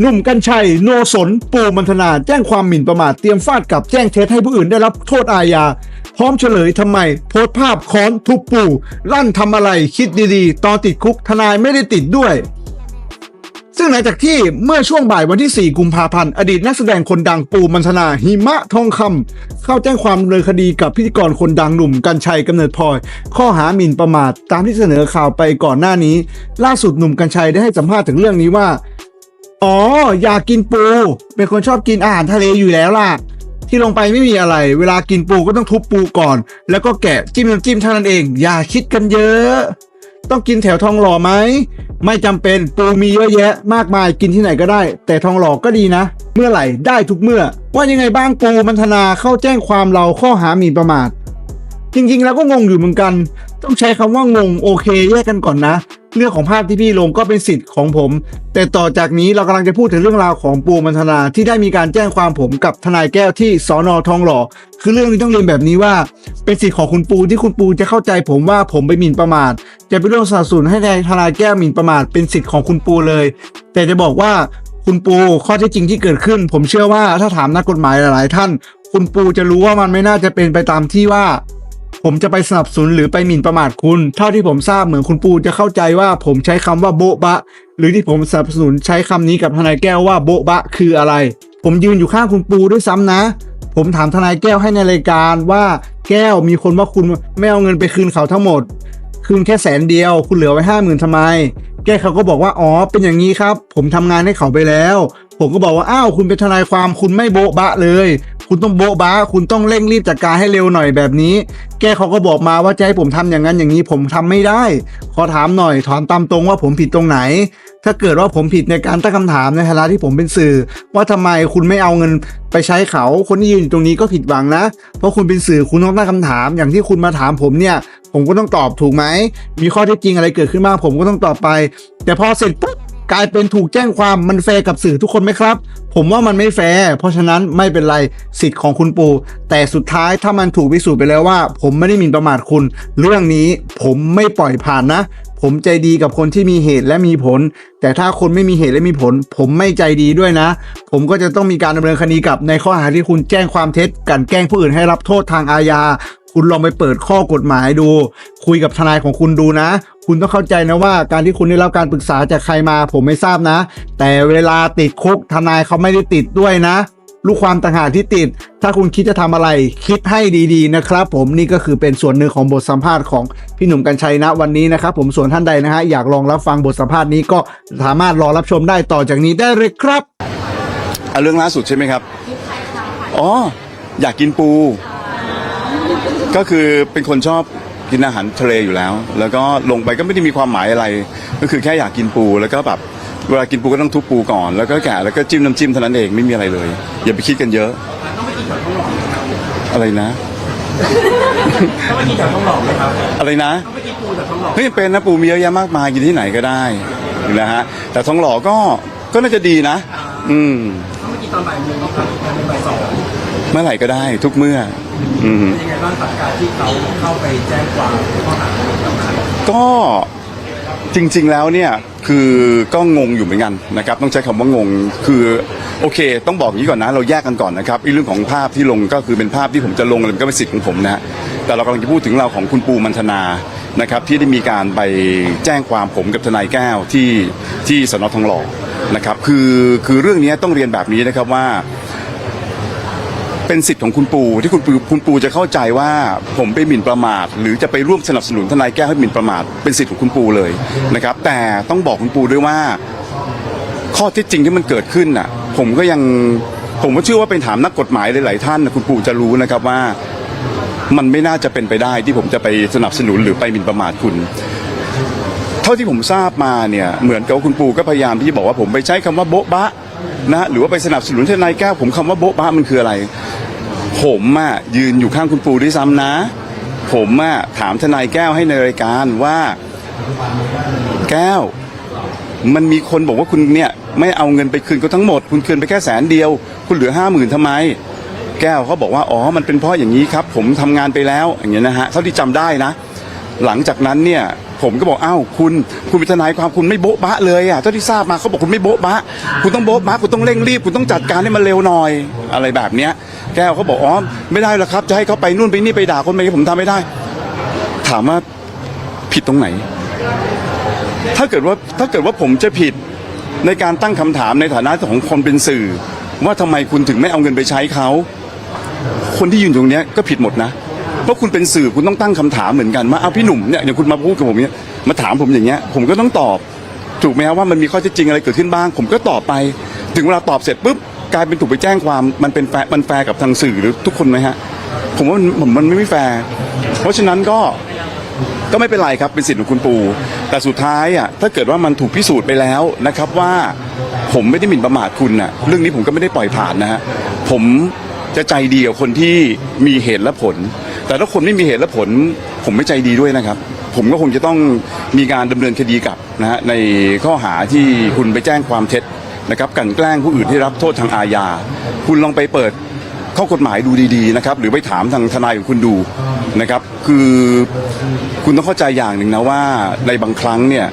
หนุ่มกัญชัย โนสน ปูมันธนา แจ้งความหมิ่นประมาท เตรียมฟาดกับแจ้งเท็จให้ผู้อื่นได้รับโทษอาญา พร้อมเฉลยทำไม โพสภาพค้อนทุบปูลั่นทำอะไรคิดดีๆ ตอนติดคุกทนายไม่ได้ติดด้วยซึ่งหลังจากที่เมื่อช่วงบ่ายวันที่ 4 กุมภาพันธ์ อดีตนักแสดงคนดังปูมันธนาหิมะทองคำเข้าแจ้งความดำเนินคดีกับพิธีกรคนดังหนุ่มกัญชัยกำเนิดพลอย ข้อหาหมิ่นประมาทตามที่เสนอข่าวไปก่อนหน้านี้ ล่าสุดหนุ่มกัญชัยได้ให้สัมภาษณ์ถึงเรื่องนี้ว่า อ๋อ อยากกินปู เป็นคนชอบกินอาหารทะเลอยู่แล้วล่ะ ที่ลงไปไม่มีอะไร เวลากินปูก็ต้องทุบปูก่อน แล้วก็แกะจิ้มน้ำจิ้มเท่านั้นเอง อย่าคิดกันเยอะ ต้องกินแถวทองหล่อไหม ไม่จำเป็นปูมีเยอะแยะ มากมายกินที่ไหนก็ได้ แต่ทองหล่อก็ดีนะ เมื่อไหร่ได้ทุกเมื่อ ว่ายังไงบ้างปูมันธนาเข้าแจ้งความเราข้อหาหมิ่นประมาท จริงๆ แล้วก็งงอยู่เหมือนกัน ต้องใช้คำว่างงโอเคแยกกันก่อนนะ เรื่องของภาพที่พี่ลงก็เป็นสิทธิ์ของผม แต่ต่อจากนี้เรากำลังจะพูดถึงเรื่องราวของปูมันธนาที่ได้มีการแจ้งความผมกับทนายแก้วที่สอนอทองหล่อ คือเรื่องนี้ต้องเรียนแบบนี้ว่า เป็นสิทธิ์ของคุณปูที่คุณปูจะเข้าใจผมว่าผมไปหมิ่นประมาท จะเป็นเรื่องสนับสนุนให้ทนายแก้วหมิ่นประมาทเป็นสิทธิ์ของคุณปูเลย แต่จะบอกว่าคุณปูข้อเท็จจริงที่เกิดขึ้น ผมเชื่อว่าถ้าถามนักกฎหมายหลาย ๆ ท่าน คุณปูจะรู้ว่ามันไม่น่าจะเป็นไปตามที่ว่า ผมจะไปสนับสนุนหรือไปหมิ่นประมาทคุณ เท่าที่ผมทราบเหมือนคุณปูจะเข้าใจว่าผมใช้คำว่าโบ๊ะบะ หรือที่ผมสนับสนุนใช้คำนี้กับทนายแก้วว่าโบ๊ะบะคืออะไร ผมยืนอยู่ข้างคุณปูด้วยซ้ำนะ ผมถามทนายแก้วให้ในรายการว่าแก้วมีคนว่าคุณไม่เอาเงินไปคืนเขาทั้งหมด คืนแค่แสนเดียว คุณเหลือไว้ห้าหมื่นทำไม แก้เขาก็บอกว่าอ๋อเป็นอย่างนี้ครับ ผมทำงานให้เขาไปแล้ว ผมก็บอกว่าอ้าวคุณเป็นทนายความคุณไม่โบ๊ะบะเลย คุณต้องโบ๊ะบะคุณต้องเร่งรีบจัดการให้เร็วหน่อยแบบนี้ แกเขาก็บอกมาว่าจะให้ผมทำอย่างนั้นอย่างนี้ผมทำไม่ได้ ขอถามหน่อยถอนตามตรงว่าผมผิดตรงไหน ถ้าเกิดว่าผมผิดในการตั้งคำถามในฐานะที่ผมเป็นสื่อ ว่าทำไมคุณไม่เอาเงินไปใช้เขาคนที่ยืนอยู่ตรงนี้ก็ผิดหวังนะ เพราะคุณเป็นสื่อคุณต้องตั้งคำถาม อย่างที่คุณมาถามผมเนี่ย ผมก็ต้องตอบถูกไหมมีข้อเท็จจริงอะไรเกิดขึ้นบ้างผมก็ต้องตอบไป แต่พอเสร็จปุ๊บ กลายเป็นถูกแจ้งความมันแฟร์กับสื่อทุกคนไหมครับ ผมว่ามันไม่แฟร์เพราะฉะนั้นไม่เป็นไรสิทธิ์ของคุณปู แต่สุดท้ายถ้ามันถูกพิสูจน์ไปแล้วว่า ผมไม่ได้หมิ่นประมาทคุณ เรื่องนี้ผมไม่ปล่อยผ่านนะ ผมใจดีกับคนที่มีเหตุและมีผล แต่ถ้าคนไม่มีเหตุและมีผล ผมไม่ใจดีด้วยนะ ผมก็จะต้องมีการดำเนินคดีกับในข้อหาที่คุณแจ้งความเท็จกันแกล้งผู้อื่นให้รับโทษทางอาญา คุณลองไปเปิดข้อกฎหมายดู คุยกับทนายของคุณดูนะ คุณต้องเข้าใจนะว่าการที่คุณได้รับการปรึกษาจากใครมาผมไม่ทราบนะ แต่เวลาติดคุกทนายเขาไม่ได้ติดด้วยนะ ลูกความต่างหากที่ติด ถ้าคุณคิดจะทำอะไร คิดให้ดีๆนะครับ ผมนี่ก็คือเป็นส่วนหนึ่งของบทสัมภาษณ์ของพี่หนุ่มกัญชัยนะวันนี้นะครับผมส่วนท่านใดนะฮะอยากลองรับฟังบทสัมภาษณ์นี้ก็สามารถรอรับชมได้ต่อจากนี้ได้เลยครับเอาเรื่องล่าสุดใช่ไหมครับอ๋ออยากกินปู ก็คือเป็นคนชอบกินอาหารทะเลอยู่แล้ว แล้วก็ลงไปก็ไม่ได้มีความหมายอะไร ก็คือแค่อยากกินปูแล้วก็แบบเวลากินปูก็ต้องทุบปูก่อน แล้วก็แกะแล้วก็จิ้มน้ำจิ้มเท่านั้นเองไม่มีอะไรเลย อย่าไปคิดกันเยอะ อะไรนะ ต้องไปกินจากท้องหล่อไหมครับอะไรนะ ต้องไปกินปูจากท้องหล่อเฮ้ยเป็นนะปูมีเยอะแยะมากมายกินที่ไหนก็ได้นะฮะแต่ทองหล่อก็ก็น่าจะดีนะ อืมต้องไปกินตอนบ่ายโมงครับตอนบ่ายสองเมื่อไหร่ก็ได้ทุกเมื่ออืม เป็นยังไงบ้างกับการที่เขาเข้าไปแจ้งความข้อหาหมิ่นประมาทก็จริงๆแล้วเนี่ยคือก็งงอยู่เหมือนกันนะครับต้องใช้คำว่างงคือโอเค ต้องบอกอย่างนี้ก่อนนะ เราแยกกันก่อนนะครับไอ้เรื่องของภาพที่ลงก็คือเป็นภาพที่ผมจะลงอะไรมันก็เป็นสิทธิ์ของผมนะฮะแต่เรากำลังจะพูดถึงเราของคุณปูมันธนานะครับที่ได้มีการไปแจ้งความผมกับทนายแก้วที่ที่สนทองหล่อนะครับคือคือเรื่องนี้ต้องเรียนแบบนี้นะครับว่า เป็นสิทธิ์ของคุณปูที่คุณปูคุณปูจะเข้าใจว่าผมไปหมิ่นประมาท หรือจะไปร่วมสนับสนุนทนายแก้วให้หมิ่นประมาทเป็นสิทธิ์ของคุณปูเลยนะครับ แต่ต้องบอกคุณปูด้วยว่า ข้อเท็จจริงที่มันเกิดขึ้นน่ะ ผมก็ยังผมก็เชื่อว่าเป็นถามนักกฎหมายหลายๆท่านนะคุณปูจะรู้นะครับว่า มันไม่น่าจะเป็นไปได้ที่ผมจะไปสนับสนุนหรือไปหมิ่นประมาทคุณเท่าที่ผมทราบมาเนี่ยเหมือนกับคุณปูก็พยายามที่จะบอกว่าผมไปใช้คำว่าโบ๊ะบะ นะหรือว่าไปสนับสนุนทนายแก้วผมคำว่าโบ๊ะบะมันคืออะไร ผมอะยืนอยู่ข้างคุณปูด้วยซ้ำนะ ผมอะถามทนายแก้วให้ในรายการว่า แก้ว มันมีคนบอกว่าคุณเนี่ยไม่เอาเงินไปคืนเขาทั้งหมด คุณคืนไปแค่แสนเดียว คุณเหลือห้าหมื่นทำไม แก้วเขาบอกว่าอ๋อมันเป็นเพราะอย่างนี้ครับ ผมทำงานไปแล้วอย่างเงี้ยนะฮะเท่าที่จำได้นะ หลังจากนั้นเนี่ย ผมก็บอกอ้าวคุณคุณเป็นทนายความคุณไม่โบ๊ะบะเลยอะเท่าที่ทราบมาเขาบอกคุณไม่โบ๊ะบะ คุณต้องโบ๊ะบะคุณต้องเร่งรีบ คุณต้องจัดการให้มันเร็วหน่อยอะไรแบบเนี้ย แก้วเขาบอกอ๋อไม่ได้หรอกครับ จะให้เขาไปนู่นไปนี่ไปด่าคนไปผมทำไม่ได้ ถามว่าผิดตรงไหน ถ้าเกิดว่าถ้าเกิดว่าผมจะผิดในการตั้งคำถามในฐานะของคนเป็นสื่อ ว่าทำไมคุณถึงไม่เอาเงินไปใช้เขาคนที่ยืนตรงเนี้ยก็ผิดหมดนะ เพราะคุณเป็นสื่อคุณต้องตั้งคำถามเหมือนกันว่าเอาพี่หนุ่มเนี่ยอย่างคุณมาพูดกับผมเนี้ยมาถามผมอย่างเงี้ยผมก็ต้องตอบถูกไหมครับว่ามันมีข้อเท็จจริงอะไรเกิดขึ้นบ้าง ผมก็ตอบไป ถึงเวลาตอบเสร็จปุ๊บกลายเป็นถูกไปแจ้งความมันเป็นแฟร์มันแฟร์กับทางสื่อหรือทุกคนไหมฮะผมว่ามันผมมันไม่แฟร์เพราะฉะนั้นก็ก็ไม่เป็นไรครับเป็นสิทธิ์ของคุณปู แต่สุดท้ายอะถ้าเกิดว่ามันถูกพิสูจน์ไปแล้วนะครับว่าผมไม่ได้หมิ่นประมาทคุณน่ะเรื่องนี้ผมก็ไม่ได้ปล่อยผ่านนะฮะผมจะใจดีกับคนที่มีเหตุและผล แต่ถ้าคนไม่มีเหตุและผลผมไม่ใจดีด้วยนะครับ ผมก็คงจะต้องมีการดำเนินคดีกับนะฮะในข้อหาที่คุณไปแจ้งความเท็จนะครับกันแกล้งผู้อื่นที่รับโทษทางอาญา คุณลองไปเปิดข้อกฎหมายดูดีๆนะครับหรือไปถามทางทนายของคุณดูนะครับ คือคุณต้องเข้าใจอย่างหนึ่งนะว่าในบางครั้งเนี่ย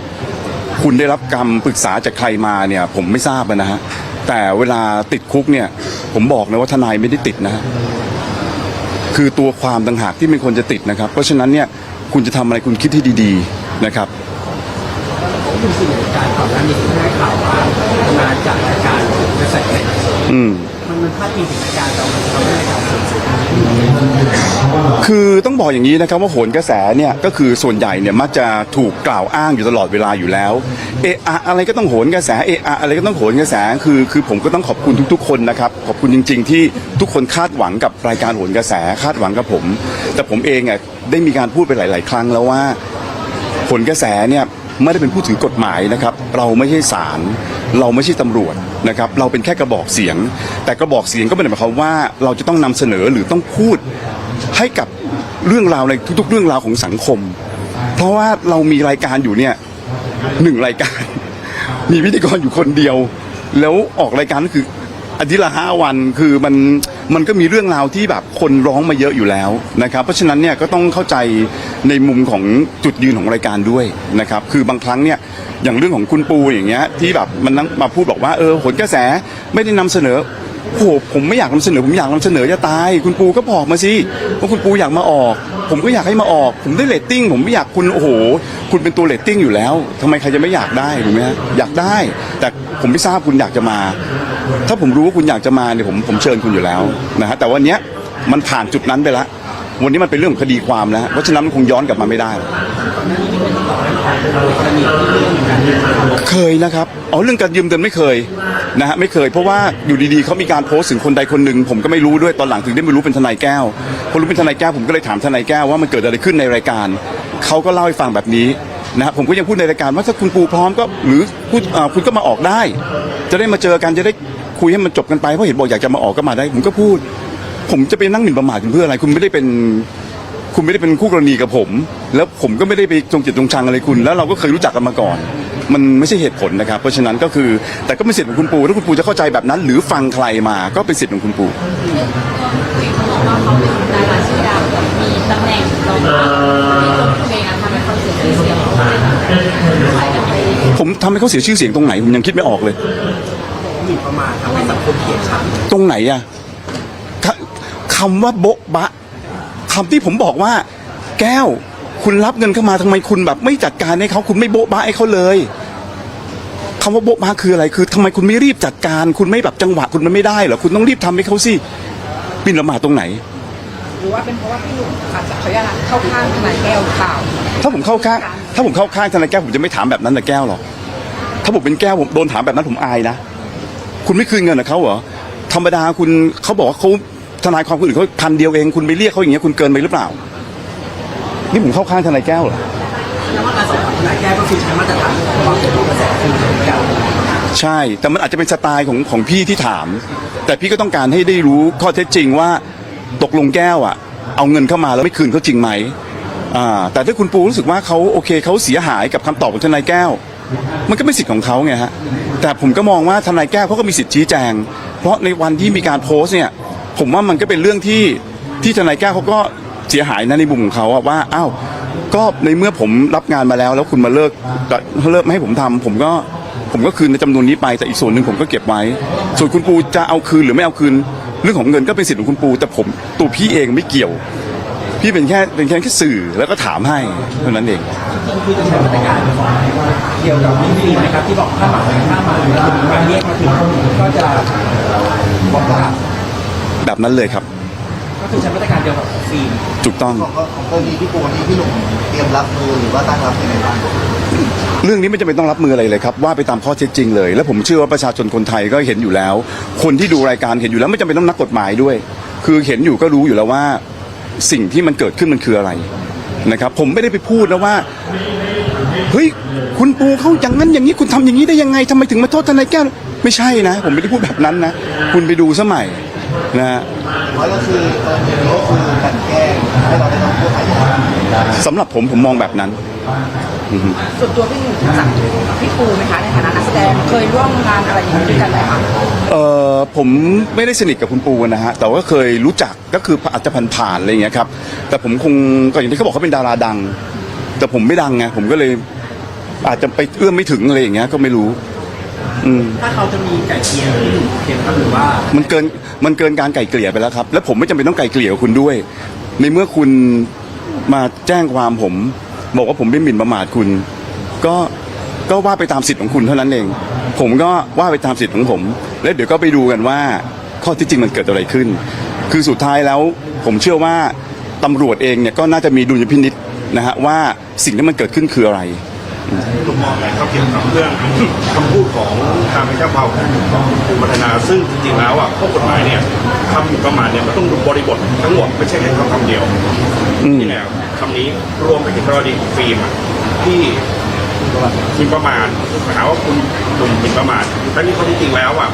คุณได้รับกรรมปรึกษาจากใครมาเนี่ยผมไม่ทราบนะฮะแต่เวลาติดคุกเนี่ยผมบอกนะว่าทนายไม่ได้ติดนะ คือตัวความต่างหากที่เป็นคนจะติดนะครับ เพราะฉะนั้นเนี่ยคุณจะทำอะไรคุณคิดให้ดีๆนะครับคุณสิ่งในการก่อนหน้านี้ที่ได้ข่าวว่าทนายจากรายการกระแสอืม มันพาดพิงถึงรายการเรามันทำให้รายการเสื่อมเสียคือต้องบอกอย่างนี้นะครับว่าโหนกระแสเนี่ยก็คือส่วนใหญ่เนี่ยมักจะถูกกล่าวอ้างอยู่ตลอดเวลาอยู่แล้วเอะอะอะไรก็ต้องโหนกระแสเอะอะอะไรก็ต้องโหนกระแสคือคือผมก็ต้องขอบคุณทุก ๆ คนนะครับขอบคุณจริง ๆ ที่ทุกคนคาดหวังกับรายการโหนกระแสคาดหวังกับผม แต่ผมเองอะได้มีการพูดไปหลาย ๆ ครั้งแล้วว่าผลกระแสเนี่ยไม่ได้เป็นผู้ถือกฎหมายนะครับ เราไม่ใช่ศาลเราไม่ใช่ตำรวจ นะครับเราเป็นแค่กระบอกเสียง แต่กระบอกเสียงก็ไม่ได้หมายความว่าเราจะต้องนำเสนอหรือต้องพูดให้กับเรื่องราวในทุก ๆ เรื่องราวของสังคม เพราะว่าเรามีรายการอยู่เนี่ยหนึ่งรายการ มีพิธีกรอยู่คนเดียว แล้วออกรายการก็คืออาทิตย์ละห้าวันคือมัน มันก็มีเรื่องราวที่แบบคนร้องมาเยอะอยู่แล้วนะครับ เพราะฉะนั้นเนี่ยก็ต้องเข้าใจในมุมของจุดยืนของรายการด้วยนะครับ คือบางครั้งเนี่ยอย่างเรื่องของคุณปูอย่างเงี้ยที่แบบมันนั่งมาพูดบอกว่าเออผลกระแสไม่ได้นำเสนอโอ้โหผมไม่อยากนำเสนอผมอยากนำเสนอจะตาย คุณปูก็บอกมาสิว่าคุณปูอยากมาออก ผมก็อยากให้มาออก ผมได้เรตติ้งผมไม่อยากคุณโอ้โห คุณเป็นตัวเรตติ้งอยู่แล้วทำไมใครจะไม่อยากได้ถูกไหมอยากได้ แต่ผมไม่ทราบคุณอยากจะมา ถ้าผมรู้ว่าคุณอยากจะมาเนี่ยผมผมเชิญคุณอยู่แล้วนะฮะแต่วันเนี้ยมันผ่านจุดนั้นไปแล้ววันนี้มันเป็นเรื่องของคดีความแล้วเพราะฉะนั้นมันคงย้อนกลับมาไม่ได้ เคยนะครับอ๋อเรื่องการยืมเงินไม่เคยนะฮะไม่เคย เพราะว่าอยู่ดีๆเขามีการโพสต์ถึงคนใดคนหนึ่งผมก็ไม่รู้ด้วยตอนหลังถึงได้ไม่รู้เป็นทนายแก้วพอรู้เป็นทนายแก้วผมก็เลยถามทนายแก้วว่ามันเกิดอะไรขึ้นในรายการเขาก็เล่าให้ฟังแบบนี้นะฮะผมก็ยังพูดในรายการว่าถ้าคุณปูพร้อมก็หรือคุณก็มาออกได้ จะได้มาเจอกันจะได้ คุยให้มันจบกันไปเพราะเห็นบอกอยากจะมาออกก็มาได้ ผมก็พูด ผมจะไปนั่งหมิ่นประมาทคุณเพื่ออะไร คุณไม่ได้เป็น คุณไม่ได้เป็นคู่กรณีกับผม แล้วผมก็ไม่ได้ไปจงจิตจงชังอะไรคุณ แล้วเราก็เคยรู้จักกันมาก่อน มันไม่ใช่เหตุผลนะครับ เพราะฉะนั้นก็คือแต่ก็เป็นสิทธิ์ของคุณปูถ้าคุณปูจะเข้าใจแบบนั้น หรือฟังใครมาก็เป็นสิทธิ์ของคุณปูคือตัวคุณเองเขาบอกว่าเขาเป็นดาราชื่อดังมีตำแหน่งรองรับที่ตัวคุณเองอะทำให้เขาเสียชื่อเสียงเขาเลยแบบใครจะไปผมทำให้เขาเสียชื่อเสียงตรงไหนผมยังคิดไม่ออกเลย หมิ่นประมาททำให้สังคมเกลียดชังตรงไหนอะคคำว่าโบ๊ะบะคำที่ผมบอกว่า แก้ว คุณรับเงินเข้ามาทำไมคุณแบบ ไม่จัดการให้เขาคุณไม่โบ๊ะบะให้เขาเลยคำว่าโบ๊ะบะคืออะไรคือทำไมคุณไม่รีบจัดการ คุณไม่แบบจังหวะคุณมันไม่ได้เหรอคุณต้องรีบทำให้เขาสิปินละหมาดตรงไหน หรือว่าเป็นเพราะว่าพี่หนุ่มอาจจะเขาเรียกอะไรเข้าข้างทนายแก้วหรือเปล่าถ้าผมเข้าข้างถ้าผมเข้าข้างทนายแก้วผมจะไม่ถามแบบนั้นนะแก้วหรอกถ้าผมเป็นแก้วผมโดนถามแบบนั้นผมอายนะ คุณไม่คืนเงินกับเขาเหรอธรรมดาคุณเขาบอกว่าเขาทนายความคนอื่นเขาพันเดียวเองคุณไปเรียกเขาอย่างเงี้ยคุณเกินไปหรือเปล่า นี่ผมเข้าข้างทนายแก้วเหรอแล้วว่าการสอบทนายแก้วก็คือใช้มาตรฐานความเป็นกระแสคือเหมือนกันใช่ แต่มันอาจจะเป็นสไตล์ของของพี่ที่ถาม แต่พี่ก็ต้องการให้ได้รู้ข้อเท็จจริงว่าตกลงแก้วอะเอาเงินเข้ามาแล้วไม่คืนเขาจริงไหมอ่าแต่ถ้าคุณปูรู้สึกว่าเขาโอเคเขาเสียหายกับคำตอบของทนายแก้ว มันก็เป็นสิทธิ์ของเขาไงฮะแต่ผมก็มองว่าทนายแก้วเขาก็มีสิทธิ์ชี้แจง เพราะในวันที่มีการโพสต์เนี่ย ผมว่ามันก็เป็นเรื่องที่ที่ทนายแก้วเขาก็เสียหายนะในมุมของเขาอะว่าอ้าวก็ในเมื่อผมรับงานมาแล้ว แล้วคุณมาเลิกเลิกไม่ให้ผมทำผมก็ผมก็คืนในจำนวนนี้ไปแต่อีกส่วนหนึ่งผมก็เก็บไว้ ส่วนคุณปูจะเอาคืนหรือไม่เอาคืน เรื่องของเงินก็เป็นสิทธิ์ของคุณปู แต่ผมตัวพี่เองไม่เกี่ยว พี่เป็นแค่เป็นแค่แค่สื่อแล้วก็ถามให้เท่านั้นเองจริงๆคือจะใช้มาตรการเกี่ยวกับพี่ฟิล์มนะครับที่บอกถ้ามาถ้ามาหรือการเรียกมาถึงก็จะบอกว่าแบบนั้นเลยครับ ก็คือใช้มาตรการเดียวกับของฟิล์มถูกต้องของของกรณีพี่ปูนี่พี่หนุ่มเตรียมรับมือหรือว่าตั้งรับยังไงบ้างเรื่องนี้ไม่จำเป็นต้องรับมืออะไรเลยครับว่าไปตามข้อเท็จจริงเลย และผมเชื่อว่าประชาชนคนไทยก็เห็นอยู่แล้ว คนที่ดูรายการเห็นอยู่แล้วไม่จำเป็นต้องนักกฎหมายด้วย คือเห็นอยู่ก็รู้อยู่แล้วว่า สิ่งที่มันเกิดขึ้นมันคืออะไรนะครับ ผมไม่ได้ไปพูดนะว่าเฮ้ยคุณปูเขาอย่างนั้นอย่างนี้คุณทำอย่างนี้ได้ยังไงทำไมถึงมาโทษทนายแก้วไม่ใช่นะ ผมไม่ได้พูดแบบนั้นนะ คุณไปดูสมัย นะฮะว่าก็คือกรณีนี้ก็คือกลันแกล้งให้เราได้ต้องพูดอะไรอย่างนี้สำหรับผมผมมองแบบนั้นอือฮึ ส่วนตัวพี่หนุ่มรู้จักพี่ปูไหมคะในฐานะนักแสดงเคยร่วมงานอะไรอย่างนี้ด้วยกันไหมคะเออผมไม่ได้สนิทกับคุณปูนะฮะแต่ว่าเคยรู้จักก็คืออาจจะผ่านๆอะไรอย่างเงี้ยครับแต่ผมคงก็อย่างที่เขาบอกเขาเป็นดาราดัง แต่ผมไม่ดังไงผมก็เลยอาจจะไปเอื้อมไม่ถึงอะไรอย่างเงี้ยก็ไม่รู้ อืม ถ้าเขาจะมีไก่เกลียร์พี่หนุ่มเขียนครับหรือว่ามันเกินมันเกินการไกล่เกลี่ยไปแล้วครับ และผมไม่จำเป็นต้องไกล่เกลี่ยกับคุณด้วย ในเมื่อคุณมาแจ้งความผม บอกว่าผมไม่หมิ่นประมาทคุณ ก็ก็ว่าไปตามสิทธิ์ของคุณเท่านั้นเอง ผมก็ว่าไปตามสิทธิ์ของผม แล้วเดี๋ยวก็ไปดูกันว่าข้อที่จริงมันเกิดอะไรขึ้น คือสุดท้ายแล้วผมเชื่อว่าตำรวจเองเนี่ยก็น่าจะมีดุลยพินิษนะฮะว่าสิ่งที่มันเกิดขึ้นคืออะไร ลุงมองไงครับเกี่ยวกับเรื่องคำพูดของทางพระเจ้าเผ่าของผู้พัฒนาซึ่งจริงๆแล้วอะข้อกฎหมายเนี่ยคำหมิ่นประมาทเนี่ยมันต้องดูบริบททั้งหมดไม่ใช่แค่คำคำเดียวนี่แหละคำนี้รวมไปถึงกรณีของฟิล์มอะที่หมิ่นประมาทหาว่าคุณหนุ่มหมิ่นประมาททั้งที่ข้อที่จริงๆแล้วอะ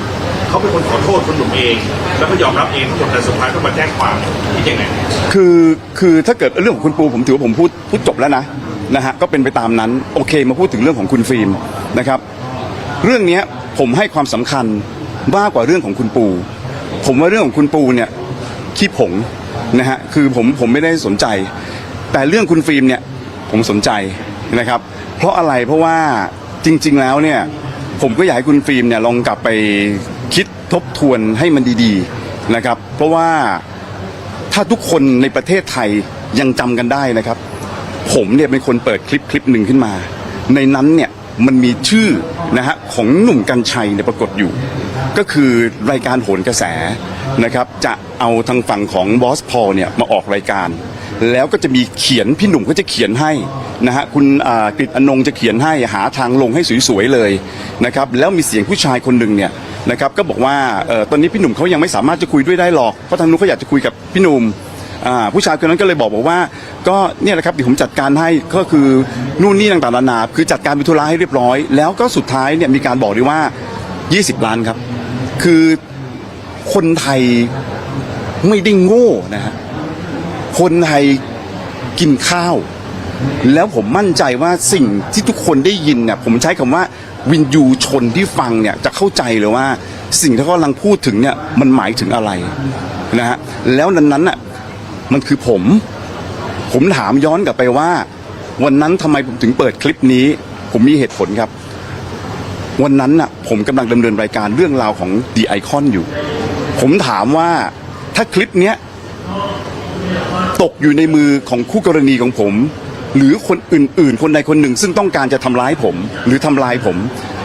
เขาเป็นคนขอโทษคุณหนุ่มเอง แล้วก็ยอมรับเองทั้งหมดแต่สุดท้ายก็มาแจ้งความที่ยังไงคือคือถ้าเกิดเรื่องของคุณปูผมถือว่าผมพูดพูดจบแล้วนะ นะฮะก็เป็นไปตามนั้นโอเคมาพูดถึงเรื่องของคุณฟิล์มนะครับ เรื่องนี้ผมให้ความสำคัญมากกว่าเรื่องของคุณปู ผมว่าเรื่องของคุณปูเนี่ยขี้ผงนะฮะคือผมผมไม่ได้สนใจ แต่เรื่องคุณฟิล์มเนี่ยผมสนใจนะครับ เพราะอะไรเพราะว่าจริง ๆ แล้วเนี่ยผมก็อยากให้คุณฟิล์มเนี่ยลองกลับไปคิดทบทวนให้มันดีๆนะครับ เพราะว่าถ้าทุกคนในประเทศไทยยังจำกันได้นะครับ ผมเนี่ยเป็นคนเปิดคลิปคลิปหนึ่งขึ้นมา ในนั้นเนี่ยมันมีชื่อนะฮะของหนุ่มกัญชัยเนี่ยปรากฏอยู่ ก็คือรายการโหนกระแสนะครับ จะเอาทางฝั่งของบอสพอลเนี่ยมาออกรายการ แล้วก็จะมีเขียนพี่หนุ่มก็จะเขียนให้นะฮะคุณกฤษอนงจะเขียนให้หาทางลงให้สวยๆเลยนะครับแล้วมีเสียงผู้ชายคนหนึ่งเนี่ยนะครับก็บอกว่าออตอนนี้พี่หนุ่มเขายังไม่สามารถจะคุยด้วยได้หรอกเพราะทางนู้นเขาอยากจะคุยกับพี่หนุ่ม อ่าผู้ชายคนนั้นก็เลยบอกบอกว่า ก็เนี่ยแหละครับเดี๋ยวผมจัดการให้ก็คือนู่นนี่ต่างๆนานาคือจัดการเป็นธุระให้เรียบร้อย แล้วก็สุดท้ายเนี่ยมีการบอกด้วยว่า 20 ล้านครับ คือคนไทยไม่ได้โง่นะฮะคนไทยกินข้าว แล้วผมมั่นใจว่าสิ่งที่ทุกคนได้ยินเนี่ยผมใช้คำว่าวินยูชนที่ฟังเนี่ยจะเข้าใจเลยว่าสิ่งที่เขากำลังพูดถึงเนี่ยมันหมายถึงอะไรนะฮะแล้วนั้นนั้นน่ะ มันคือผม ผมถามย้อนกลับไปว่า วันนั้นทำไมผมถึงเปิดคลิปนี้ ผมมีเหตุผลครับ วันนั้นน่ะ ผมกำลังดำเนินรายการเรื่องราวของ The Icon อยู่ ผมถามว่าถ้าคลิปเนี้ยตกอยู่ในมือของคู่กรณีของผม หรือคนอื่น ๆ คนใดคนหนึ่ง ซึ่งต้องการจะทำร้ายผม หรือทำลายผม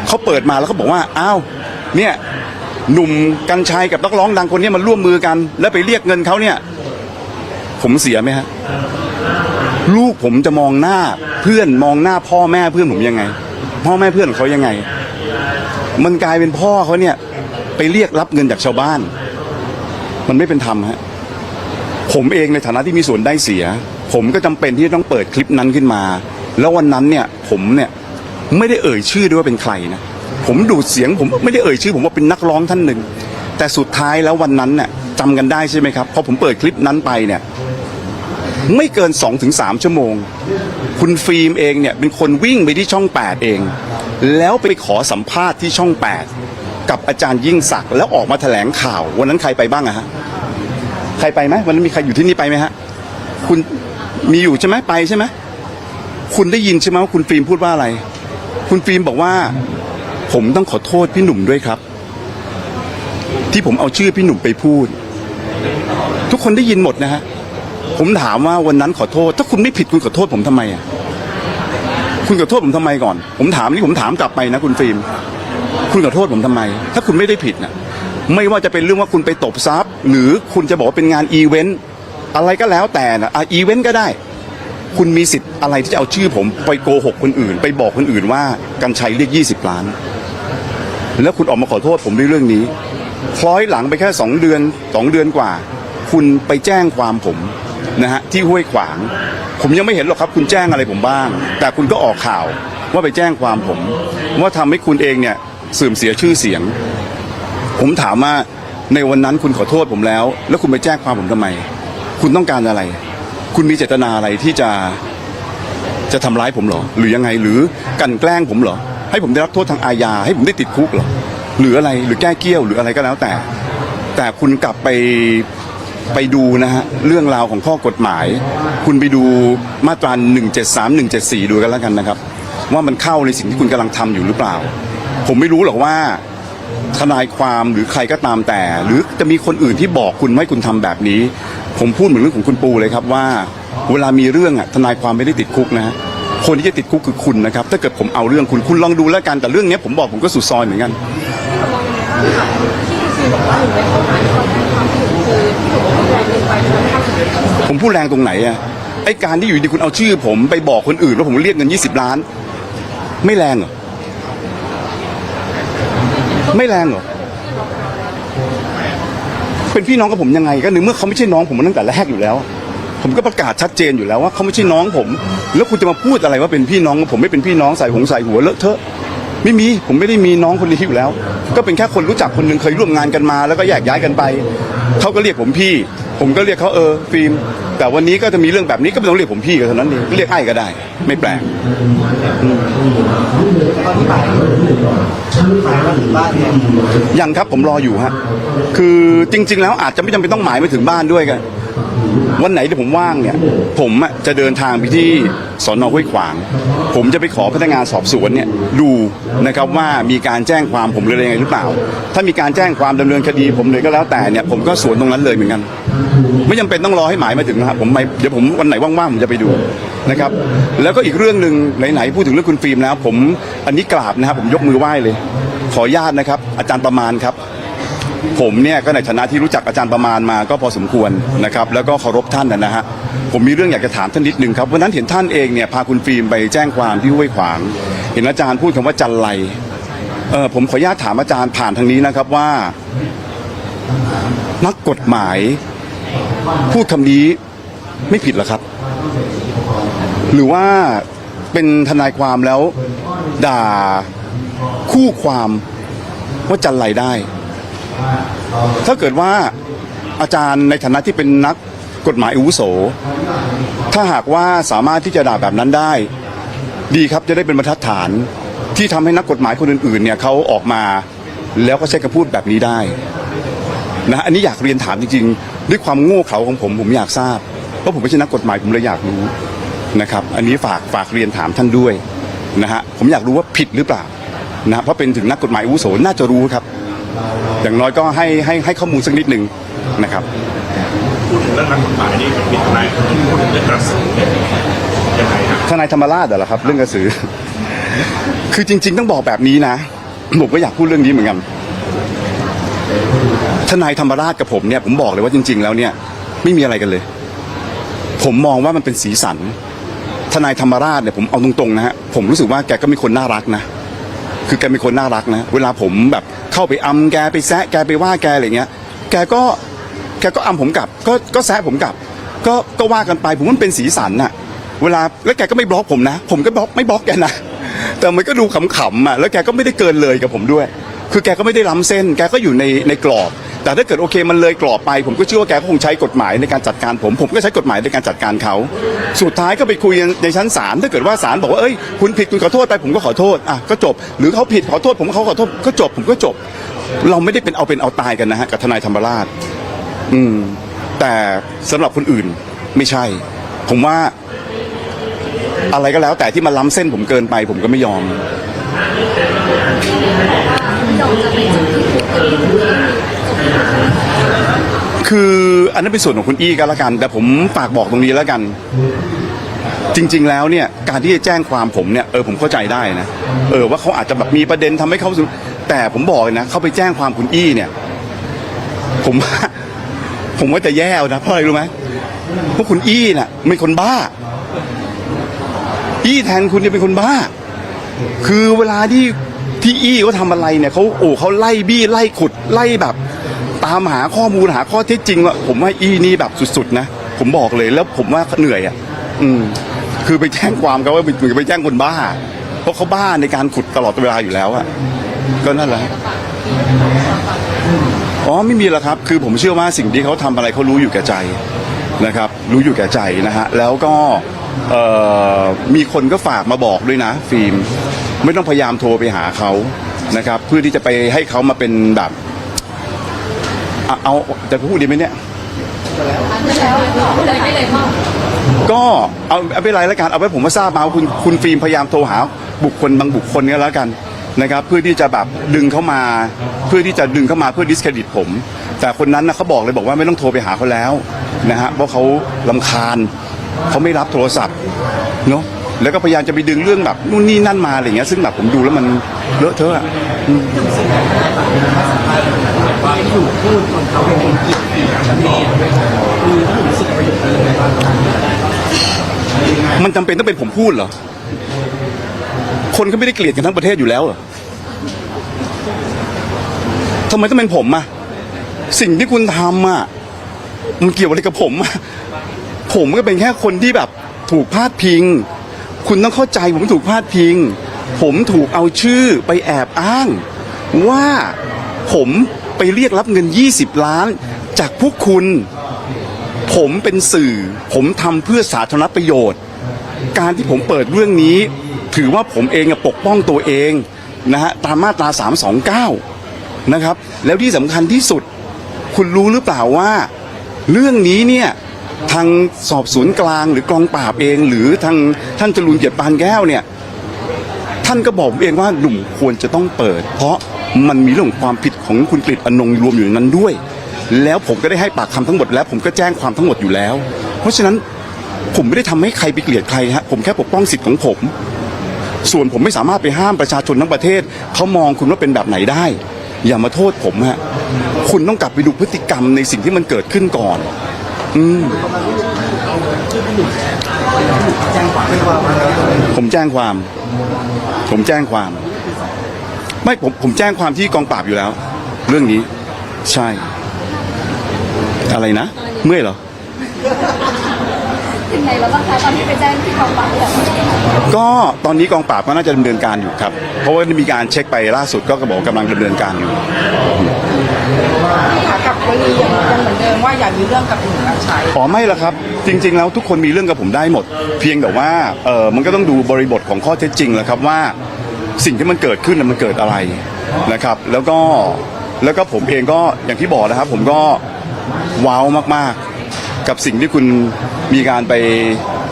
เขาเปิดมาแล้วเขาบอกว่าอ้าวเนี่ยหนุ่มกัญชัยกับนักร้องดังคนนี้มาร่วมมือกัน แล้วไปเรียกเงินเขาเนี่ย ผมเสียไหมฮะลูกผมจะมองหน้าเพื่อนมองหน้าพ่อแม่เพื่อนผมยังไง พ่อแม่เพื่อนของเขายังไง มันกลายเป็นพ่อเขาเนี่ย ไปเรียกรับเงินจากชาวบ้าน มันไม่เป็นธรรมฮะผมเองในฐานะที่มีส่วนได้เสีย ผมก็จำเป็นที่จะต้องเปิดคลิปนั้นขึ้นมา แล้ววันนั้นเนี่ย ผมเนี่ยไม่ได้เอ่ยชื่อด้วยว่าเป็นใครนะผมดูดเสียง ผมไม่ได้เอ่ยชื่อ ผมว่าเป็นนักร้องท่านหนึ่งแต่สุดท้ายแล้ววันนั้นเนี่ยจำกันได้ใช่ไหมครับพอผมเปิดคลิปนั้นไปเนี่ย ไม่เกิน2อถึงสชั่วโมง คุณฟิล์มเองเนี่ยเป็นคนวิ่งไปที่ช่อง 8 เอง แล้วไปขอสัมภาษณ์ที่ช่อง 8 กับอาจารย์ยิ่งศักดิ์แล้วออกมาแถลงข่าว วันนั้นใครไปบ้างอะฮะใครไปไหมวันนั้นมีใครอยู่ที่นี่ไปไหมฮะคุณมีอยู่ใช่ไหมไปใช่ไหมคุณได้ยินใช่ไหมว่าคุณฟิล์มพูดว่าอะไร คุณฟิล์มบอกว่า ผมต้องขอโทษพี่หนุ่มด้วยครับ ที่ผมเอาชื่อพี่หนุ่มไปพูด ทุกคนได้ยินหมดนะฮะ ผมถามว่าวันนั้นขอโทษ ถ้าคุณไม่ผิดคุณขอโทษผมทำไมอะคุณขอโทษผมทำไมก่อน ผมถามนี่ผมถามกลับไปนะคุณฟิล์มคุณขอโทษผมทำไม ถ้าคุณไม่ได้ผิดนะไม่ว่าจะเป็นเรื่องว่าคุณไปตบทรัพย์หรือคุณจะบอกว่าเป็นงานอีเวนต์อะไรก็แล้วแต่นะอะอีเวนต์ก็ได้ คุณมีสิทธิ์อะไรที่จะเอาชื่อผมไปโกหกคนอื่น ไปบอกคนอื่นว่ากันชัยเรียก 20 ล้าน แล้วคุณออกมาขอโทษผมด้วยเรื่องนี้ คล้อยหลังไปแค่สองเดือนสองเดือนกว่า คุณไปแจ้งความผม นะฮะที่ห้วยขวาง ผมยังไม่เห็นหรอกครับ คุณแจ้งอะไรผมบ้าง แต่คุณก็ออกข่าวว่าไปแจ้งความผม ว่าทำให้คุณเองเนี่ยเสื่อมเสียชื่อเสียง ผมถามว่าในวันนั้นคุณขอโทษผมแล้ว แล้วคุณไปแจ้งความผมทำไม คุณต้องการอะไร คุณมีเจตนาอะไรที่จะจะทำร้ายผมหรอ หรือยังไงหรือกันแกล้งผมเหรอ ให้ผมได้รับโทษทางอาญา ให้ผมได้ติดคุกหรอหรืออะไรหรือแก้เกี้ยวหรืออะไรก็แล้วแต่ แต่คุณกลับไป ไปดูนะฮะเรื่องราวของข้อกฎหมาย คุณไปดูมาตรา173 174 ดูกันแล้วกันนะครับ ว่ามันเข้าในสิ่งที่คุณกำลังทำอยู่หรือเปล่า ผมไม่รู้หรอกว่าทนายความหรือใครก็ตามแต่ หรือจะมีคนอื่นที่บอกคุณไม่คุณทำแบบนี้ ผมพูดเหมือนเรื่องของคุณปูเลยครับว่า เวลามีเรื่องอะทนายความไม่ได้ติดคุกนะฮะคนที่จะติดคุกคือคุณนะครับ ถ้าเกิดผมเอาเรื่องคุณคุณลองดูแล้วกันแต่เรื่องนี้ผมบอกผมก็สุดซอยเหมือนกัน ผมพูดแรงตรงไหนอะไอการที่อยู่ดีคุณเอาชื่อ ผมไปบอกคนอื่นว่าผมเรียกเงิน 20 ล้าน ไม่แรงเหรอไม่แรงเหรอเป็นพี่น้องกับผมยังไงก็ในเมื่อเขาไม่ใช่น้องผมมาตั้งแต่แรกอยู่แล้ว ผมก็ประกาศชัดเจนอยู่แล้วว่าเขาไม่ใช่น้องผม แล้วคุณจะมาพูดอะไรว่าเป็นพี่น้องผมไม่เป็นพี่น้องใส่หงใส่หัวเลอะเทอะไม่มีผมไม่ได้มีน้องคนนี้อยู่แล้ว ก็เป็นแค่คนรู้จักคนหนึ่งเคยร่วมงานกันมา แล้วก็แยกย้ายกันไป เขาก็เรียกผมพี่ ผมก็เรียกเขาเออฟิล์มแต่วันนี้ก็จะมีเรื่องแบบนี้ก็ไม่ต้องเรียกผมพี่ก็เท่านั้นเองเรียกไอ้ก็ได้ ไม่แปลกตอนที่หมายหมายมาถึงบ้านเนี่ยยังครับผมรออยู่ฮะคือจริง ๆ แล้วอาจจะไม่จำเป็นต้องหมายไปถึงบ้านด้วยกัน วันไหนที่ผมว่างเนี่ย ผมอะจะเดินทางไปที่สอนอห้วยขวาง ผมจะไปขอพนักงานสอบสวนเนี่ยดูนะครับว่ามีการแจ้งความผมหรืออะไรยังไงหรือเปล่า ถ้ามีการแจ้งความดำเนินคดี ผมเลยก็แล้วแต่เนี่ยผมก็สวนตรงนั้นเลยเหมือนกัน ไม่จำเป็นต้องรอให้หมายมาถึงนะครับผมไปเดี๋ยวผมวันไหนว่างๆผมจะไปดูนะครับ แล้วก็อีกเรื่องหนึ่งไหนๆพูดถึงเรื่องคุณฟิล์มแล้วผมอันนี้กราบนะครับผมยกมือไหว้เลย ขออนุญาตนะครับ อาจารย์ประมาณครับ ผมเนี่ยก็ในฐานะที่รู้จักอาจารย์ประมาณมาก็พอสมควรนะครับแล้วก็เคารพท่านนะฮะผมมีเรื่องอยากจะถามท่านนิดนึงครับวันนั้นเห็นท่านเองเนี่ยพาคุณฟิล์มไปแจ้งความที่ห้วยขวาง เห็นอาจารย์พูดคำว่าจันไรเออผมขออนุญาตถามอาจารย์ผ่านทางนี้นะครับว่า นักกฎหมาย พูดคำนี้ไม่ผิดหรอครับ หรือว่าเป็นทนายความแล้วด่าคู่ความว่าจันไรได้ ถ้าเกิดว่าอาจารย์ในฐานะที่เป็นนักกฎหมายอุโส ถ้าหากว่าสามารถที่จะด่าแบบนั้นได้ ดีครับจะได้เป็นบรรทัดฐานที่ทำให้นักกฎหมายคนอื่นๆเนี่ยเขาออกมาแล้วก็ใช้คำพูดแบบนี้ได้นะอันนี้อยากเรียนถามจริงๆ ด้วยความโง่เขลาของผมผมอยากทราบ เพราะผมไม่ใช่นักกฎหมายผมเลยอยากรู้นะครับ อันนี้ฝากฝากเรียนถามท่านด้วยนะฮะผมอยากรู้ว่าผิดหรือเปล่านะเพราะเป็นถึงนักกฎหมายอุโสน่าจะรู้ครับ อย่างน้อยก็ให้ให้ให้ข้อมูลสักนิดหนึ่งนะครับ พูดถึงเรื่องนักกฎหมายนี่มีทนายพูดถึงเรื่องกระสือเนี่ยยังไงฮะทนายธรรมราชเหรอครับ เรื่องกระสือ คือจริง ๆ ต้องบอกแบบนี้นะผมก็อยากพูดเรื่องนี้เหมือนกันทนายธรรมราชกับผมเนี่ยผมบอกเลยว่าจริง ๆ แล้วเนี่ย ไม่มีอะไรกันเลย ผมมองว่ามันเป็นสีสัน ทนายธรรมราชเนี่ยผมเอาตรงๆนะฮะผมรู้สึกว่าแกก็เป็นคนน่ารักนะ คือแกเป็นคนน่ารักนะ เวลาผมแบบเข้าไปอำแกไปแซะแกไปว่าแกอะไรเงี้ย แกก็แกก็อำผมกลับ ก็ก็แซะผมกลับ ก็ก็ว่ากันไปผมมันเป็นสีสันน่ะ เวลาแล้วแกก็ไม่บล็อกผมนะ ผมก็บล็อกไม่บล็อกแกนะ แต่มันก็ดูขำๆอะแล้วแกก็ไม่ได้เกินเลยกับผมด้วย คือแกก็ไม่ได้ล้ำเส้น แกก็อยู่ในในกรอบ แต่ถ้าเกิดโอเคมันเลยกรอบไป ผมก็เชื่อว่าแกก็คงใช้กฎหมายในการจัดการผม ผมก็ใช้กฎหมายในการจัดการเขา สุดท้ายก็ไปคุยในชั้นศาลถ้าเกิดว่าศาลบอกว่าเอ้ยคุณผิดคุณขอโทษไปผมก็ขอโทษอะก็จบ หรือเขาผิดขอโทษ ผมเขาขอโทษก็จบ ผมก็จบ เราไม่ได้เป็นเอาเป็นเอาตายกันนะฮะกับทนายธรรมราช อืม แต่สำหรับคนอื่นไม่ใช่ ผมว่าอะไรก็แล้ว แต่ที่มันล้ำเส้นผมเกินไป ผมก็ไม่ยอม คืออันนั้นเป็นส่วนของคุณอี้กันละกัน แต่ผมฝากบอกตรงนี้แล้วกัน จริง ๆ แล้วเนี่ยการที่จะแจ้งความผมเนี่ยเออผมเข้าใจได้นะเออว่าเขาอาจจะแบบมีประเด็นทำให้เขาสึกแต่ผมบอกเลยนะเขาไปแจ้งความคุณอี้เนี่ย ผมว่าผมว่าจะแย่เอานะเพราะอะไรรู้ไหมเพราะคุณอี้น่ะเป็นคนบ้า อี้แทนคุณเนี่ยเป็นคนบ้า คือเวลาที่ที่อี้เขาทำอะไรเนี่ยเขาโอ้เขาไล่บี้ไล่ขุดไล่แบบ ตามหาข้อมูลหาข้อเท็จจริงว่าผมว่าอีนี่แบบสุดๆนะ ผมบอกเลยแล้วผมว่าเหนื่อยอะ อืม คือไปแจ้งความเขาว่าเหมือนไปแจ้งคนบ้า เพราะเขาบ้าในการขุดตลอดเวลาอยู่แล้วอะก็นั่นแหละอ๋อไม่มีหรอกครับ คือผมเชื่อว่าสิ่งที่เขาทำอะไรเขารู้อยู่แก่ใจนะครับ รู้อยู่แก่ใจนะฮะแล้วก็เอ่อมีคนก็ฝากมาบอกด้วยนะ ฟิล์มไม่ต้องพยายามโทรไปหาเขานะครับ เพื่อที่จะไปให้เขามาเป็นแบบ เอาเอาจะพูดดีไหมเนี่ย ก็เอาเอาไปไรแล้วกันเอาไปผมว่าทราบมาว่าคุณคุณฟิล์มพยายามโทรหาบุคคลบางบุคคลก็แล้วกันนะครับ เพื่อที่จะแบบดึงเข้ามา เพื่อที่จะดึงเข้ามาเพื่อดิสเครดิตผม แต่คนนั้นนะเขาบอกเลยบอกว่าไม่ต้องโทรไปหาเขาแล้วนะฮะเพราะเขาลำคาญเขาไม่รับโทรศัพท์เนาะแล้วก็พยายามจะไปดึงเรื่องแบบนู่นนี่นั่นมาอะไรเงี้ยซึ่งแบบผมดูแล้วมันเลอะเทอะอะ ว่าอยู่พูดคนเขาเป็นคนกลียดผีชัดเจนคือรู้สึกประโยชน์นี้เลยว่ามันจำเป็นต้องเป็นผมพูดเหรอ คนก็ไม่ได้เกลียดกันทั้งประเทศอยู่แล้วเหรอทำไมต้องเป็นผมอะสิ่งที่คุณทำอะมันเกี่ยวอะไรกับผมอะผมก็เป็นแค่คนที่แบบถูกพาดพิง คุณต้องเข้าใจผมถูกพาดพิง ผมถูกเอาชื่อไปแอบอ้าง ว่าผม ไปเรียกรับเงิน 20 ล้าน จากพวกคุณ ผมเป็นสื่อ ผมทำเพื่อสาธารณประโยชน์ การที่ผมเปิดเรื่องนี้ ถือว่าผมเองปกป้องตัวเองนะฮะตามมาตรา329 นะครับ แล้วที่สำคัญที่สุด คุณรู้หรือเปล่าว่า เรื่องนี้เนี่ยทางสอบสวนกลางหรือกองปราบเอง หรือทางท่านจรูนเกียรติปานแก้วเนี่ยท่านก็บอกเองว่าหนุ่มควรจะต้องเปิด เพราะมันมีเรื่องความผิด ของคุณกฤษอนงรวมอยู่ในนั้นด้วย แล้วผมก็ได้ให้ปากคำทั้งหมดแล้ว ผมก็แจ้งความทั้งหมดอยู่แล้ว เพราะฉะนั้นผมไม่ได้ทำให้ใครไปเกลียดใครฮะผมแค่ปกป้องสิทธิ์ของผม ส่วนผมไม่สามารถไปห้ามประชาชนทั้งประเทศเขามองคุณว่าเป็นแบบไหนได้ อย่ามาโทษผมฮะคุณต้องกลับไปดูพฤติกรรมในสิ่งที่มันเกิดขึ้นก่อน อืมผมแจ้งความ ผมแจ้งความ ไม่ผมผมแจ้งความที่กองปราบอยู่แล้ว เรื่องนี้ ใช่ อะไรนะ เมื่อยเหรอ ถึงไหนแล้วบ้างคะตอนที่ไปแจ้งที่กองปราบแบบก็ตอนนี้กองปราบก็น่าจะดำเนินการอยู่ครับ เพราะว่ามีการเช็คไปล่าสุดก็บอกกำลังดำเนินการอยู่ค่ะกับวันนี้ยังยังเหมือนเดิมว่าอย่ามีเรื่องกับหนุ่มกัญชัยอ๋อไม่ละครับ จริง ๆ แล้วทุกคนมีเรื่องกับผมได้หมด เพียงแต่ว่าเออมันก็ต้องดูบริบทของข้อเท็จจริงแหละครับว่า สิ่งที่มันเกิดขึ้นน่ะมันเกิดอะไรนะครับ แล้วก็ แล้วก็ผมเองก็อย่างที่บอกนะครับ ผมก็ว้าวมากๆ กับสิ่งที่คุณมีการไป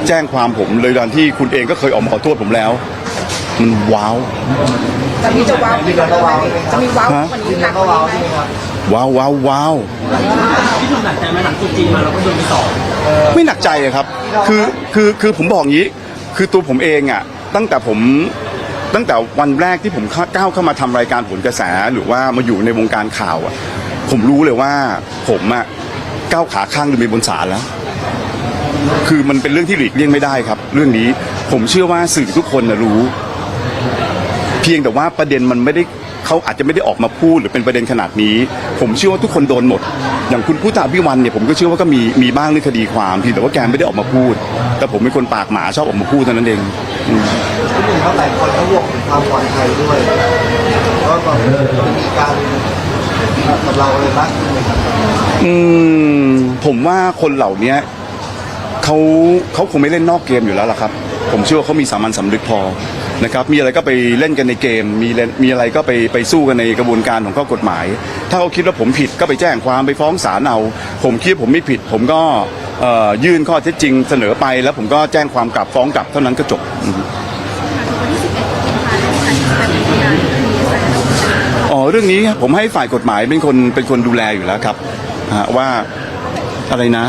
แจ้งความผมเลยตอนที่คุณเองก็เคยออกมาขอโทษผมแล้ว มันว้าวจะมีจะว้าวที่กว่านี้ไหมจะมีว้าวฮะกว่านี้หนักกว่านี้ไหมว้าวว้าวว้าวที่ถูกหนักใจไหมหลังจุดจีนมาเราก็โดนไปสอบไม่หนักใจอะครับ คือคือคือผมบอกอย่างนี้ คือตัวผมเองอะตั้งแต่ผม ตั้งแต่วันแรกที่ผมก้าวเข้ามาทำรายการผลกระแสหรือว่ามาอยู่ในวงการข่าวอะผมรู้เลยว่าผมอะก้าวขาข้างหนึ่งไปบนศาลแล้ว คือมันเป็นเรื่องที่หลีกเลี่ยงไม่ได้ครับ เรื่องนี้ผมเชื่อว่าสื่อทุกคนนะรู้ เพียงแต่ว่าประเด็นมันไม่ได้เขาอาจจะไม่ได้ออกมาพูดหรือเป็นประเด็นขนาดนี้ ผมเชื่อว่าทุกคนโดนหมด อย่างคุณพุทธอภิวันเนี่ยผมก็เชื่อว่าก็มีมีบ้างเรื่องคดีความเพียงแต่ว่าแกไม่ได้ออกมาพูด แต่ผมเป็นคนปากหมาชอบออกมาพูดเท่านั้นเองอืมที่หนึ่ง เท่าไหร่คนก็ห่วงถึงความปลอดภัยด้วยก็แบบมีการกับเราอะไรบ้างอืมผมว่าคนเหล่านี้เขาเขาคงไม่เล่นนอกเกมอยู่แล้วล่ะครับ ผมเชื่อว่าเขามีสามัญสำนึกพอนะครับมีอะไรก็ไปเล่นกันในเกม มีเล่นมีอะไรก็ไปไปสู้กันในกระบวนการของข้อกฎหมาย ถ้าเขาคิดว่าผมผิดก็ไปแจ้งความไปฟ้องศาลเอา ผมคิดว่าผมไม่ผิด ผมก็ยื่นข้อเท็จจริงเสนอไปแล้วผมก็แจ้งความกลับฟ้องกลับเท่านั้นก็จบ อ๋อเรื่องนี้ผมให้ฝ่ายกฎหมายเป็นคนเป็นคนดูแลอยู่แล้วครับว่าอะไรนะ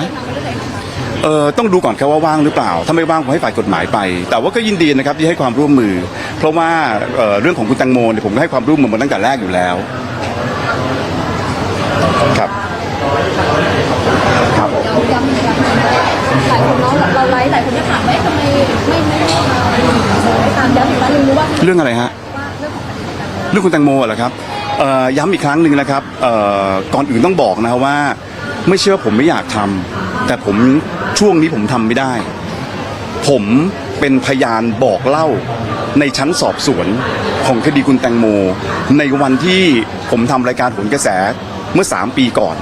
เออต้องดูก่อนครับว่าว่างหรือเปล่า ถ้าไม่ว่างผมให้ฝ่ายกฎหมายไป แต่ว่าก็ยินดีนะครับที่ให้ความร่วมมือ เพราะว่าเเรื่องของคุณแตงโมเนี่ยผมก็ให้ความร่วมมือมาตั้งแต่แรกอยู่แล้ว ครับครับหลายคนเนาะเราไลฟ์หลายคนก็ถามว่าทำไมไม่ไม่ไม่ตามย้ำอีกครั้งหนึ่งว่า เรื่องอะไรฮะ รื่องคุณแตงโมเหรอครับย้ำอีกครั้งหนึ่งนะครับเอ่อก่อนอื่นต้องบอกนะครับว่า ไม่เชื่อผมไม่อยากทำแต่ผมช่วงนี้ผมทำไม่ได้ ผมเป็นพยานบอกเล่าในชั้นสอบสวนของคดีคุณแตงโม ในวันที่ผมทำรายการผลกระแสเมื่อ 3 ปีก่อน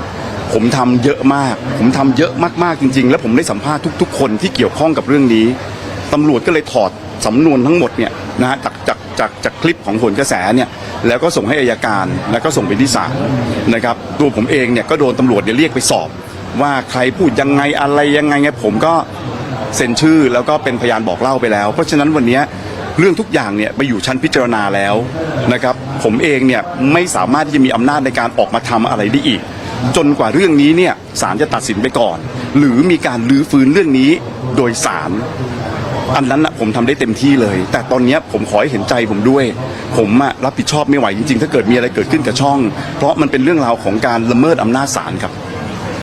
ผมทำเยอะมาก ผมทำเยอะมากๆจริง ๆ แล้วผมได้สัมภาษณ์ทุก ๆ คนที่เกี่ยวข้องกับเรื่องนี้ตำรวจก็เลยถอดสำนวนทั้งหมดเนี่ยนะฮะจาก จากจากคลิปของผลกระแสเนี่ยแล้วก็ส่งให้อายการแล้วก็ส่งไปที่ศาลนะครับตัวผมเองเนี่ยก็โดนตำรวจเนี่ยเรียกไปสอบ ว่าใครพูดยังไงอะไรยังไงไงผมก็เซ็นชื่อแล้วก็เป็นพยานบอกเล่าไปแล้ว เพราะฉะนั้นวันนี้เรื่องทุกอย่างเนี่ยไปอยู่ชั้นพิจารณาแล้วนะครับผมเองเนี่ยไม่สามารถที่จะมีอำนาจในการออกมาทำอะไรได้อีก จนกว่าเรื่องนี้เนี่ยศาลจะตัดสินไปก่อน หรือมีการลื้อฟื้นเรื่องนี้โดยศาล อันนั้นนะผมทำได้เต็มที่เลย แต่ตอนนี้ผมขอให้เห็นใจผมด้วย ผมอะรับผิดชอบไม่ไหวจริงๆ ถ้าเกิดมีอะไรเกิดขึ้นกับช่อง เพราะมันเป็นเรื่องราวของการละเมิดอำนาจศาลครับ